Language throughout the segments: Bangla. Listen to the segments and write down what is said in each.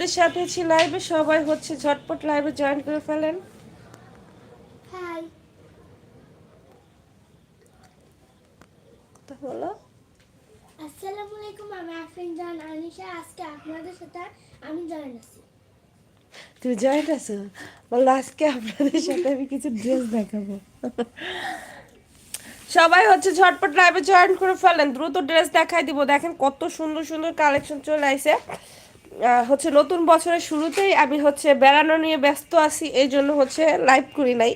আপনাদের সাথে আছি লাইভে সবাই হচ্ছে ঝটপট লাইভে জয়েন করে ফেলেন। বলো। আসসালামু আলাইকুম আমি আফরিন জান। আনিশা আজকে আপনাদের সাথে আমি জয়েন আছি। তুমি জয়েন আছো? বলল আজকে আপনাদের সাথে আমি কিছু ড্রেস দেখাবো। সবাই হচ্ছে ঝটপট লাইভে জয়েন করে ফেলেন। দ্রুত ড্রেস দেখাই দিব। দেখেন কত সুন্দর সুন্দর কালেকশন চলে আসে হচ্ছে নতুন বছরের শুরুতেই আমি হচ্ছে বেড়ানো নিয়ে ব্যস্ত আছি, এই জন্য হচ্ছে লাইভ করি নাই।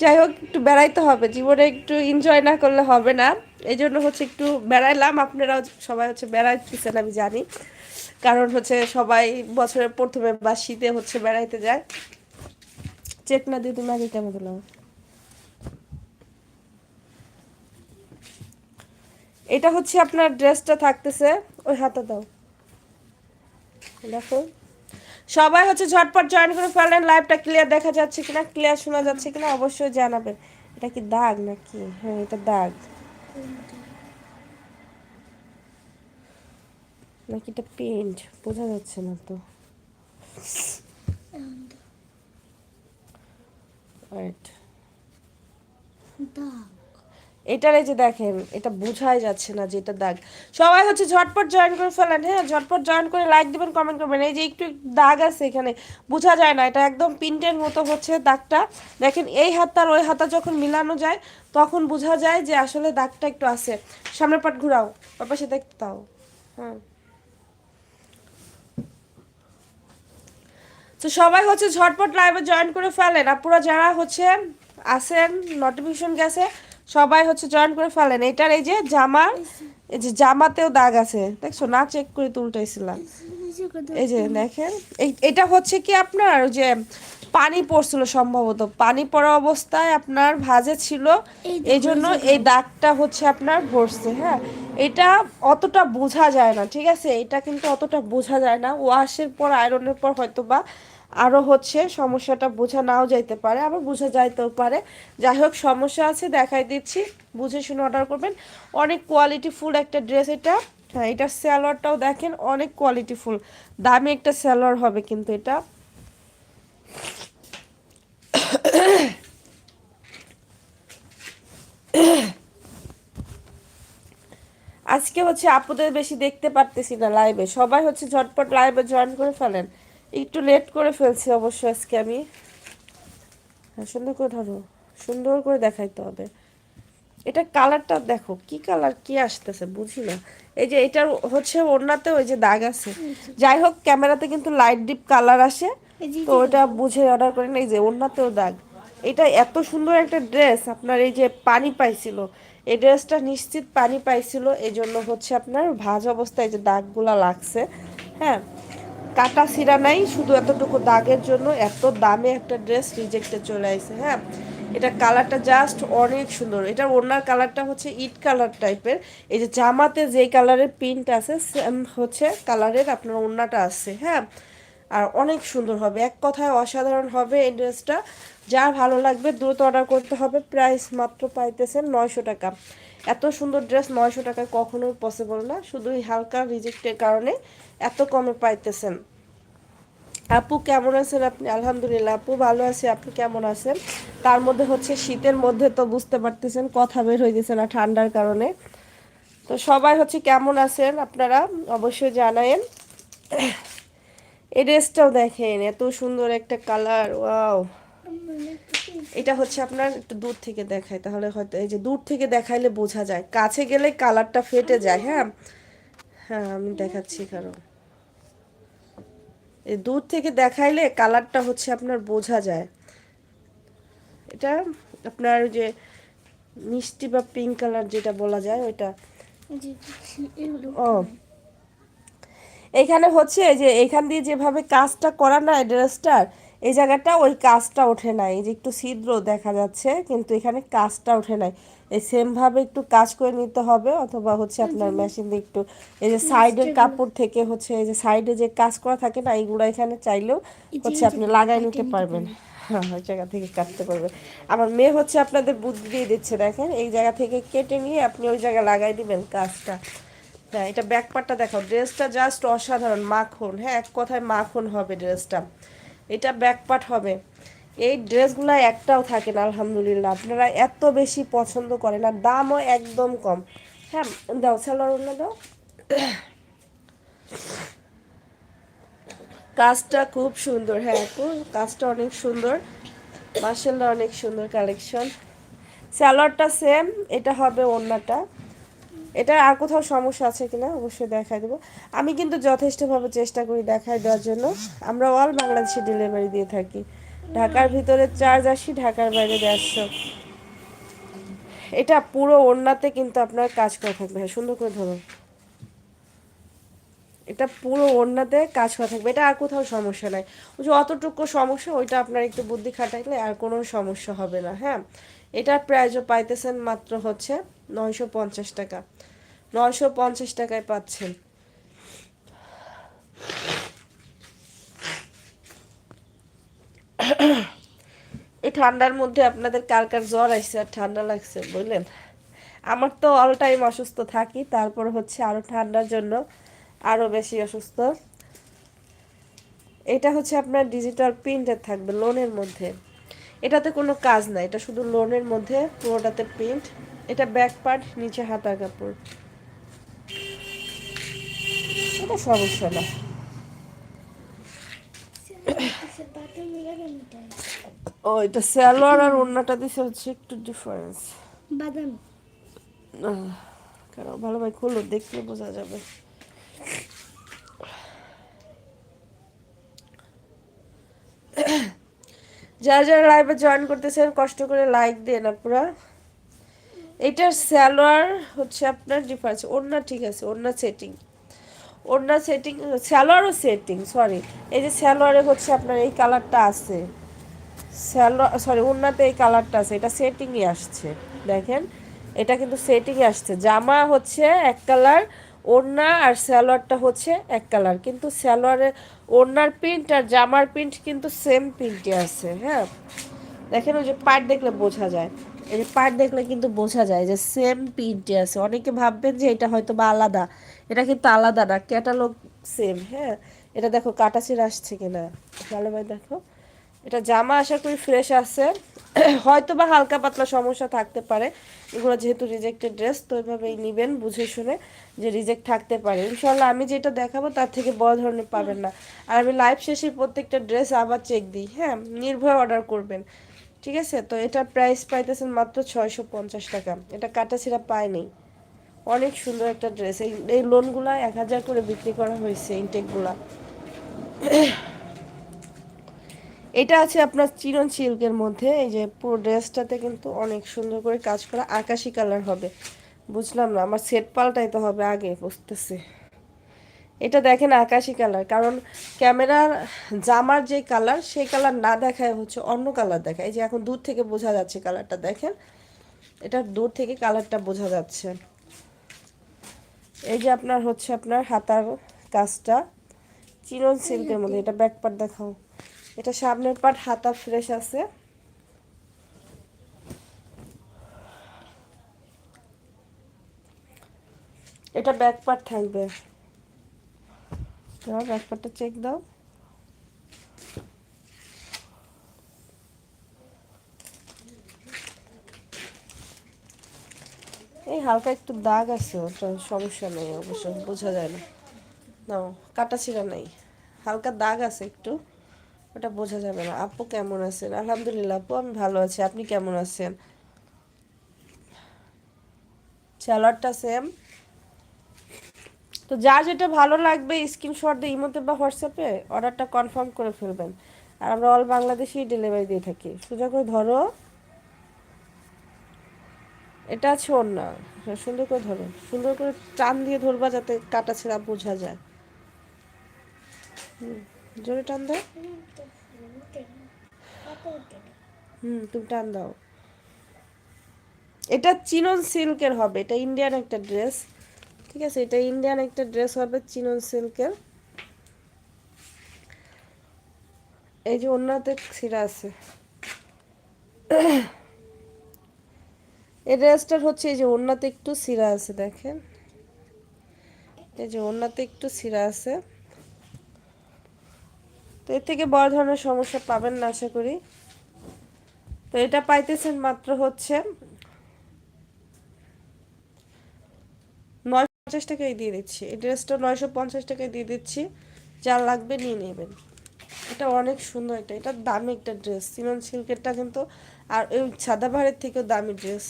যাই হোক, একটু বেড়াইতে হবে, জীবনে একটু এনজয় না করলে হবে না। এই জন্য হচ্ছে একটু বেড়াইলাম, আপনারাও সবাই হচ্ছে বেড়াইতেছেন, আমি জানি। কারণ হচ্ছে সবাই বছরের প্রথমে বা শীতে হচ্ছে বেড়াইতে যায়। চেক না দিয়ে তুমি কেমন দিলাম এটা হচ্ছে আপনার ড্রেসটা থাকতেছে, ওই হাতে দাও দেখো। সবাই হচ্ছে ঝটপট জয়েন করে ফেলেন লাইভটা ক্লিয়ার দেখা যাচ্ছে কিনা ক্লিয়ার শোনা যাচ্ছে কিনা অবশ্যই জানাবেন। এটা কি দাগ নাকি? হ্যাঁ এটা দাগ। নাকি এটা পেন্ট বোঝা যাচ্ছে না তো। রাইট এটার এই যে দেখেন, এটা বোঝাই যাচ্ছে না যে এটা দাগ। সবাই হচ্ছে ঝটপট জয়েন করে ফেলেন হ্যাঁ? ঝটপট জয়েন করে লাইক দিবেন কমেন্ট করবেন। এই যে একটু দাগ আছে এখানে, বোঝা যায় না। এটা একদম প্রিন্টের মতো হচ্ছে দাগটা। দেখেন, এই হাতটা আর ওই হাতটা যখন মিলানো যায়, তখন বোঝা যায় যে আসলে দাগটা একটু আছে। সামনের পাট ঘুরাও, ওর পাশে দাও। হ্যাঁ। তো সবাই হচ্ছে ঝটপট লাইভে জয়েন করে ফেলেন। আপুরা যারা হচ্ছে আসেন নোটিফিকেশন গেছে সবাই হচ্ছে জয়েন করে ফেলেন। এটার এই যে জামা এই যে জামাতেও দাগ আছে। দেখছ না চেক করে তুলটাইছিলাম এই যে দেখেন এটা হচ্ছে কি আপনার যে পানি পড়ছিল সম্ভবত। পানি পড়া অবস্থায় আপনার ভাজে ছিল। এই জন্য এই দাগটা হচ্ছে আপনার ভরছে হ্যাঁ? এটা অতটা বোঝা যায় না ঠিক আছে? এটা কিন্তু অতটা বোঝা যায় না। ওয়াশের পর আয়রনের পর হয়তো বা আরও হচ্ছে সমস্যাটা বোঝা নাও যাইতে পারে, আবার বোঝা যাইতেও পারে। যাই হোক, সমস্যা আছে, দেখাই দিচ্ছি। বুঝে শুনে অর্ডার করবেন। অনেক কোয়ালিটি ফুল একটা ড্রেস এটা। হ্যাঁ এটার স্যালোয়ারটাও দেখেন, অনেক কোয়ালিটি ফুল। দামি একটা স্যালোয়ার হবে কিন্তু এটা। আজকে হচ্ছে আপুদের বেশি দেখতে পারতেছি না লাইভে সবাই হচ্ছে ঝটপট লাইভে জয়েন করে ফেলেন। একটু লেট করে ফেলছি অবশ্য আজকে আমি। হ্যাঁ সুন্দর করে ধরো। সুন্দর করে দেখাইতে হবে। এটা কালারটা দেখো কি কালার কি আসতেছে বুঝি না। এই যে এটার হচ্ছে ওড়নাতে ওই যে দাগ আছে। যাই হোক ক্যামেরাতে কিন্তু লাইট ডিপ কালার আসে। তো ওটা বুঝে অর্ডার করেন এই যে ওড়নাতেও দাগ। এটা এত সুন্দর একটা ড্রেস আপনার এই যে পানি পাইছিল। এই ড্রেসটা নিশ্চিত পানি পাইছিল এই জন্য হচ্ছে আপনার ভাজ অবস্থায় যে দাগগুলা লাগছে। হ্যাঁ কাটা সিরা নাই, শুধু এতটুকু দাগের জন্য এত দামে একটা ড্রেস রিজেক্টে চলে আসে হ্যাঁ? এটা কালারটা জাস্ট অনেক সুন্দর। এটা ওনার কালারটা হচ্ছে ইট কালার টাইপের এই যে জামাতে যেই কালারের প্রিন্ট আছে সেম হচ্ছে কালারের, আপনার ওড়নাটা আছে হ্যাঁ? আর অনেক সুন্দর হবে। এক কথায় অসাধারণ হবে এই ড্রেসটা। যা ভালো লাগবে, দ্রুত অর্ডার করতে হবে। প্রাইস মাত্র পাইতেছেন নয়শো টাকা। এত সুন্দর ড্রেস নয়শো টাকায় কখনোই পসিবল না। শুধু হালকা রিজেক্টের কারণে এত কমে পাইতেছেন। আপু, কেমন আছেন আপনি? আলহামদুলিল্লাহ, আপু ভালো আছি, আপনি কেমন আছেন? তার মধ্যে হচ্ছে শীতের মধ্যে তো বুঝতে পারতেছেন, কথা বের হইতেছে না ঠান্ডার কারণে। তো সবাই হচ্ছে কেমন আছেন? আপনারা অবশ্যই জানায়েন। এই ড্রেসটাও দেখেন, এত সুন্দর একটা কালার ওয়াও এটা হচ্ছে আপনার একটু দূর থেকে দেখায় তাহলে হয়তো এই যে দূর থেকে দেখাইলে বোঝা যায়। কাছে গেলে কালারটা ফেটে যায় হ্যাঁ? হ্যাঁ আমি দেখাচ্ছি কারণ। এই দূর থেকে দেখাইলে কালারটা হচ্ছে আপনার বোঝা যায়। এটা আপনার যে মিষ্টি বা পিঙ্ক কালার যেটা বলা যায় ওইটা। ও। এখানে হচ্ছে যে এখান দিয়ে যেভাবে কাজটা করা না ড্রেসটার এই জায়গাটা ওই কাজটা ওঠে না এই যে একটু ছিদ্র দেখা যাচ্ছে কিন্তু এখানে কাজটা ওঠে নাই। এই সেম ভাবে একটু কাজ করে নিতে হবে অথবা হচ্ছে আপনার মেশিন দিয়ে একটু এই যে সাইডের কাপড় থেকে হচ্ছে এই যে সাইডে যে কাজ করা থাকে না এইগুলো এখানে চাইলেও হচ্ছে আপনি লাগাই নিতে পারবেন। হ্যাঁ ওই জায়গা থেকে কাটতে পারবেন আমার মেয়ে হচ্ছে আপনাদের বুদ্ধি দিয়ে দিচ্ছে দেখেন এই জায়গা থেকে কেটে নিয়ে আপনি ওই জায়গায় লাগাই দিবেন কাজটা। হ্যাঁ এটা ব্যাক দেখো ড্রেসটা জাস্ট অসাধারণ মাখন। হ্যাঁ এক কথায় মাখন হবে ড্রেসটা এটা ব্যাক পার্ট হবে। এই ড্রেসগুলো একটাও থাকে না, আলহামদুলিল্লাহ। আপনারা এত বেশি পছন্দ করেন আর দামও একদম কম। হ্যাঁ দাও স্যালোয়ার অন্য দাও। কাজটা খুব সুন্দর। হ্যাঁ কাজটা অনেক সুন্দর। মার্শাল্লাহ অনেক সুন্দর কালেকশন স্যালোয়ারটা সেম এটা হবে ওড়নাটা। এটা আর কোথাও সমস্যা আছে কিনা অবশ্যই দেখাই দেবো। আমি কিন্তু যথেষ্টভাবে চেষ্টা করি দেখাই দেওয়ার জন্য। আমরা অল বাংলাদেশে ডেলিভারি দিয়ে থাকি। ঢাকার ভিতরে চার্জ আসি, ঢাকার বাইরে দেড়শো। এটা পুরো ওড়নাতে কিন্তু আপনার কাজ করা থাকবে। হ্যাঁ সুন্দর করে ধরো। এটা পুরো ওড়নাতে কাজ করা থাকবে। এটা আর কোথাও সমস্যা নাই। ওই যে অতটুকু সমস্যা, ওইটা আপনার একটু বুদ্ধি খাটাইলে আর কোনো সমস্যা হবে না। হ্যাঁ এটার প্রাইজও পাইতেছেন মাত্র হচ্ছে নয়শো পঞ্চাশ টাকা। নয়শো পঞ্চাশ টাকায় পাচ্ছেন। এই ঠান্ডার মধ্যে আপনাদের কার কার জ্বর আসছে আর ঠান্ডা লাগছে বুঝলেন আমার তো অল টাইম অসুস্থ থাকি, তারপর হচ্ছে আরও ঠান্ডার জন্য আরও বেশি অসুস্থ। এটা হচ্ছে আপনার ডিজিটাল প্রিন্টের থাকবে লোনের মধ্যে। এটাতে কোনো কাজ নাই, এটা শুধু লোনের মধ্যে, পুরোটাতে প্রিন্ট এটা ব্যাক পার্ট নিচে হাতার কাপড়। এটা সমস্যা না। ও এটা সালোয়ার আর ওড়নাটা দিছে হচ্ছে একটু ডিফারেন্স বাদাম। কারণ ভালো ভাই খুলো দেখলে বোঝা যাবে। যারা যারা লাইভে জয়েন করতেছেন কষ্ট করে লাইক দেন আপনারা। এটার স্যালোয়ার হচ্ছে আপনার ডিফারেন্স ওড়না ঠিক আছে, ওড়না সেটিং ওড়না সেটিং স্যালোয়ারও সেটিং সরি এই যে স্যালোয়ারে হচ্ছে আপনার এই কালারটা আছে স্যালোয়ার সরি ওড়নাতে এই কালারটা আছে, এটা সেটিংয়ে আসছে, দেখেন, এটা কিন্তু সেটিংয়ে আসছে, জামা হচ্ছে এক কালার ওড়না আর স্যালোয়ারটা হচ্ছে এক কালার কিন্তু স্যালোয়ারে ওড়নার প্রিন্ট আর জামার প্রিন্ট কিন্তু সেম প্রিন্টে আছে হ্যাঁ দেখেন ওই যে পার্ট দেখলে বোঝা যায় এই পার্ট দেখলে কিন্তু বোঝা যায় যে সেম প্রিন্টে আছে। অনেকে ভাববেন যে এটা হয়তো বা আলাদা। এটা কিন্তু আলাদা না ক্যাটালগ সেম হ্যাঁ? এটা দেখো কাটাছির আসছে কিনা? ভালো ভাই দেখো। এটা জামা আশা করি ফ্রেশ আছে। হয়তো বা হালকা পাতলা সমস্যা থাকতে পারে। এগুলো যেহেতু রিজেক্টেড ড্রেস তো এভাবেই নেবেন, বুঝে শুনে যে রিজেক্ট থাকতে পারে। ইনশাল্লাহ আমি যেটা দেখাবো, তার থেকে বড় ধরনের পাবেন না। আর আমি লাইভ শেষে প্রত্যেকটা ড্রেস আবার চেক দিই হ্যাঁ? নির্ভয় অর্ডার করবেন। ঠিক আছে? তো এটার প্রাইস পাইতেছেন মাত্র ছয়শো পঞ্চাশ টাকা। এটা কাটা ছিঁড়া পায়নি অনেক সুন্দর একটা ড্রেস এই এই লোনগুলা এক হাজার করে বিক্রি করা হয়েছে ইনটেকগুলা এটা আছে আপনার চিরন সিল্কের মধ্যে। এই যে পুরো ড্রেসটাতে কিন্তু অনেক সুন্দর করে কাজ করা আকাশি কালার হবে। বুঝলাম না, আমার সেট পাল্টাইতে হবে আগে, বুঝতেছি। এটা দেখেন আকাশি কালার, কারণ ক্যামেরার জামার যে কালার, সেই কালার না দেখায় হচ্ছে অন্য কালার দেখায়। এই যে এখন দূর থেকে বোঝা যাচ্ছে কালারটা, দেখেন? এটা দূর থেকে কালারটা বোঝা যাচ্ছে। এই যে আপনার হচ্ছে আপনার হাতার কাজটা, চিরন সিল্কের মধ্যে, এটা ব্যাক পার্ট দেখাও। এটা সামনের পার্ট হাতা ফ্রেশ আছে। এটা ব্যাক পার্ট থাকবে। ব্যাক পার্টটা চেক দাও। এই হালকা একটু দাগ আছে, ওটা সমস্যা নেই অবশ্য, বোঝা যায় না। নাও, কাটা ছিঁড়া নাই। হালকা দাগ আছে একটু, ওটা বোঝা যাবে না। আপু কেমন আছেন? আলহামদুলিল্লাহ, আপু আমি ভালো আছি, আপনি কেমন আছেন? স্যালাডটা সেম তো যা যেটা ভালো লাগবে স্ক্রিনশট দিয়ে ইমোতে বা হোয়াটসঅ্যাপে অর্ডারটা কনফার্ম করে ফেলবেন। আর আমরা অল বাংলাদেশেই ডেলিভারি দিয়ে থাকি। সোজা করে ধরো। এটা আছে না সুন্দর করে ধরো। সুন্দর করে টান দিয়ে ধরবা যাতে কাটা ছেঁড়া বোঝা যায়। জোরে টান দাও। হুম, তুমি টান দাও। এটা চিনন সিল্কের হবে। এটা ইন্ডিয়ান একটা ড্রেস ঠিক আছে, এটা ইন্ডিয়ান একটা ড্রেস হবে চিনন সিল্কের এই যে অন্যতে ছিঁড়া আছে। এই ড্রেসটার হচ্ছে এই যে অন্যতে একটু সিরা আছে, দেখেন। এই যে ওনাতে একটু ছিঁড়া আছে। তো এর থেকে বড় ধরনের সমস্যা পাবেন না, আশা করি। তো এটা পাইতেছেন মাত্র হচ্ছে নয় পঞ্চাশ টাকায় দিয়ে দিচ্ছি। এই ড্রেসটা নয়শো পঞ্চাশ টাকায় দিয়ে দিচ্ছি। যা লাগবে নিয়ে নেবেন। এটা অনেক সুন্দর এটা এটা দামি একটা ড্রেস। সিমন সিল্কেরটা কিন্তু, আর ওই সাদা বাহারের থেকেও দামি ড্রেস।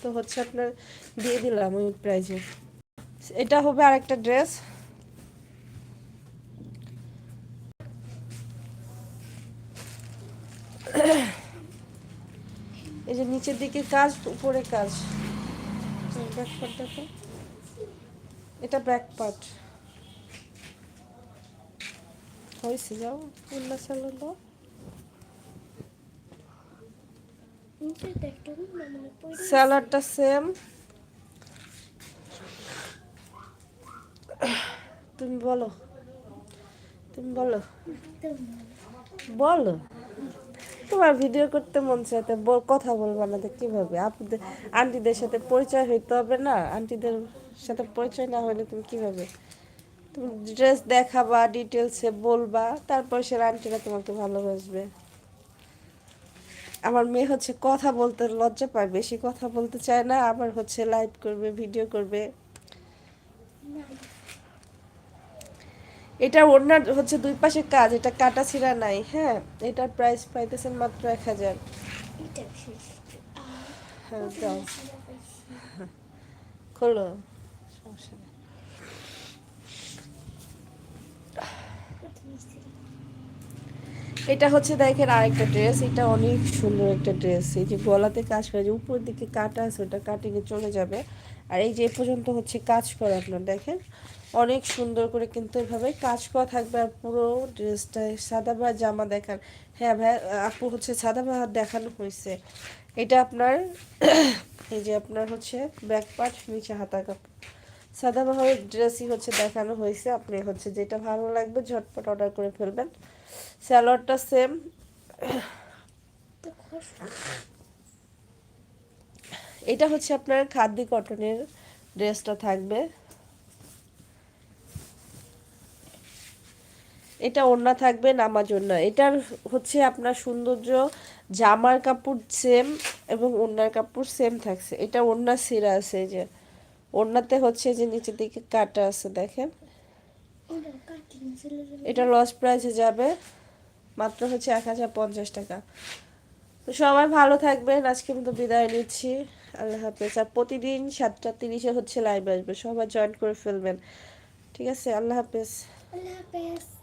তো হচ্ছে আপনার দিয়ে দিলাম ওই প্রাইজে এটা হবে আরেকটা ড্রেস। এই যে নিচের দিকে কাজ, উপরে কাজ। পার্ট দেখো এটা ব্যাক পার্ট। হয়েছে, যাও পড়ে স্যালাডটা সেম তুমি বলো। তুমি বলো। বলো। তোমার ভিডিও করতে মন চাইতে কথা বলব না কীভাবে? আপুদের আন্টিদের সাথে পরিচয় হইতে হবে না? আন্টিদের সাথে পরিচয় না হলে তুমি কীভাবে? তুমি ড্রেস দেখাবা ডিটেলসে বলবা তারপর সে আন্টিরা তোমাকে ভালোবাসবে। আমার মেয়ে হচ্ছে কথা বলতে লজ্জা পায় বেশি কথা বলতে চায় না আবার হচ্ছে লাইভ করবে ভিডিও করবে। এটা ওনার হচ্ছে দুই পাশে কাজ এটা কাটা ছিঁড়া নাই হ্যাঁ? এটার প্রাইস পাইতেছেন মাত্র এক হাজার। হ্যাঁ খোলো। এটা হচ্ছে দেখেন আরেকটা ড্রেস এটা অনেক সুন্দর একটা ড্রেস এই যে গলাতে কাজ করে, যে উপর দিকে কাটা আছে, ওটা কাটিংয়ে চলে যাবে। আর এই যে পর্যন্ত হচ্ছে কাজ করে আপনার, দেখেন? অনেক সুন্দর করে কিন্তু এভাবে কাজ করা থাকবে আর পুরো ড্রেসটায় সাদা বা জামা দেখান। হ্যাঁ ভাই, আপু হচ্ছে সাদা বা দেখানো হয়েছে। এটা আপনার, এই যে আপনার হচ্ছে ব্যাক পার্ট নিচে হাতা কাপড়। সাদা বাহারের ড্রেসই হচ্ছে দেখানো হয়েছে। আপনি হচ্ছে যেটা ভালো লাগবে ঝটপট অর্ডার করে ফেলবেন। স্যালোয়ারটা সেম এটা হচ্ছে আপনার খাদ্য কটনের ড্রেসটা থাকবে। এটা ওড়না থাকবে নামার জন্য এটার হচ্ছে আপনার সৌন্দর্য, জামার কাপড় সেম এবং ওড়নার কাপড় সেম থাকছে। এটা ওড়না সিরা আছে যে। ওড়নাতে হচ্ছে যে নিচের দিকে কাটা আছে দেখেন। এটা লস প্রাইসে যাবে মাত্র হচ্ছে এক হাজার পঞ্চাশ টাকা। তো সবাই ভালো থাকবেন আজকে মতো বিদায় নিচ্ছি। আল্লাহ হাফেজ। আর প্রতিদিন সাতটা তিরিশে হচ্ছে লাইভ আসবে সবাই জয়েন করে ফেলবেন। ঠিক আছে আল্লাহ হাফেজ। আল্লাহ হাফেজ।